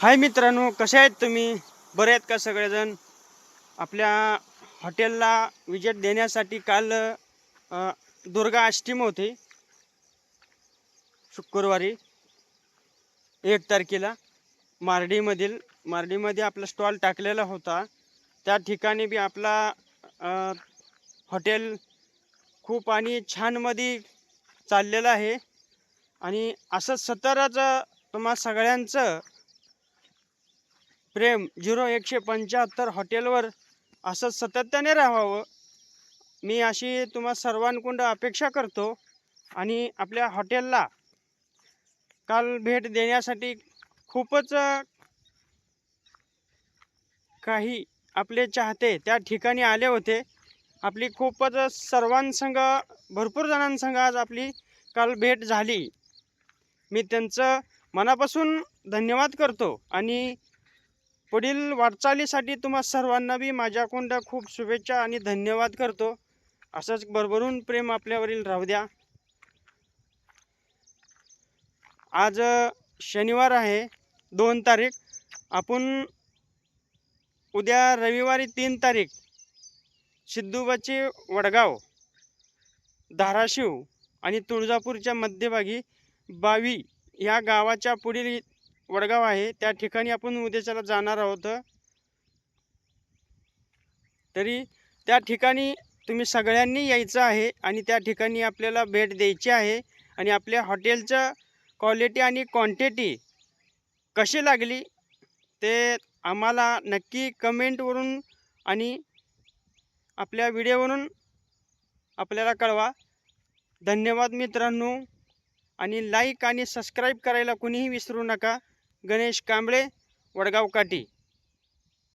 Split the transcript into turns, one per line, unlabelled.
हाय मित्रांनो कसे आहेत तुम्ही? बरे आहेत का सगळेजण? आपल्या हॉटेलला विजिट देण्यासाठी काल अ, दुर्गा अष्टमी होती. शुक्रवारी एक तारखेला मार्डीमधील मार्डीमध्ये आपला स्टॉल टाकलेला होता. त्या ठिकाणी बी आपला अ, हॉटेल खूप आणि छानमध्ये चाललेलं आहे. आणि असं सतराच तुम्हा सगळ्यांचं प्रेम झिरो एकशे पंच्याहत्तर हॉटेलवर असं सातत्याने राहावं. मी अशी तुम्हा सर्वांकुंड अपेक्षा करतो आणि आपल्या हॉटेलला काल भेट देण्यासाठी खूपच काही आपले चाहते त्या ठिकाणी आले होते. आपली खूपच सर्वांसंग भरपूर जणांसंग आज आपली काल भेट झाली. मी त्यांचं मनापासून धन्यवाद करतो आणि पुढील वाटचालीसाठी तुम्हा सर्वांना बी माझ्याकडून खूप शुभेच्छा आणि धन्यवाद करतो. असंच भरभरून प्रेम आपल्यावरील राहू द्या. आज शनिवार आहे दोन तारीख. आपण उद्या रविवारी तीन तारीख. सिद्धूबाची वडगाव धाराशिव आणि तुळजापूरच्या मध्यभागी बावी या गावाच्या पुढील वडगाव आहे. त्या ठिकाणी आपण उद्याच्याला जाणार आहोत. तरी त्या ठिकाणी तुम्ही सगळ्यांनी यायचं आहे आणि त्या ठिकाणी आपल्याला भेट द्यायची आहे आणि आपल्या हॉटेलचं क्वालिटी आणि क्वांटिटी कशी लागली ते आम्हाला नक्की कमेंटवरून आणि आपल्या व्हिडिओवरून आपल्याला कळवा. धन्यवाद मित्रांनो. आणि लाईक आणि सबस्क्राईब करायला कुणीही विसरू नका. गणेश कांबळे वडगाव काठी.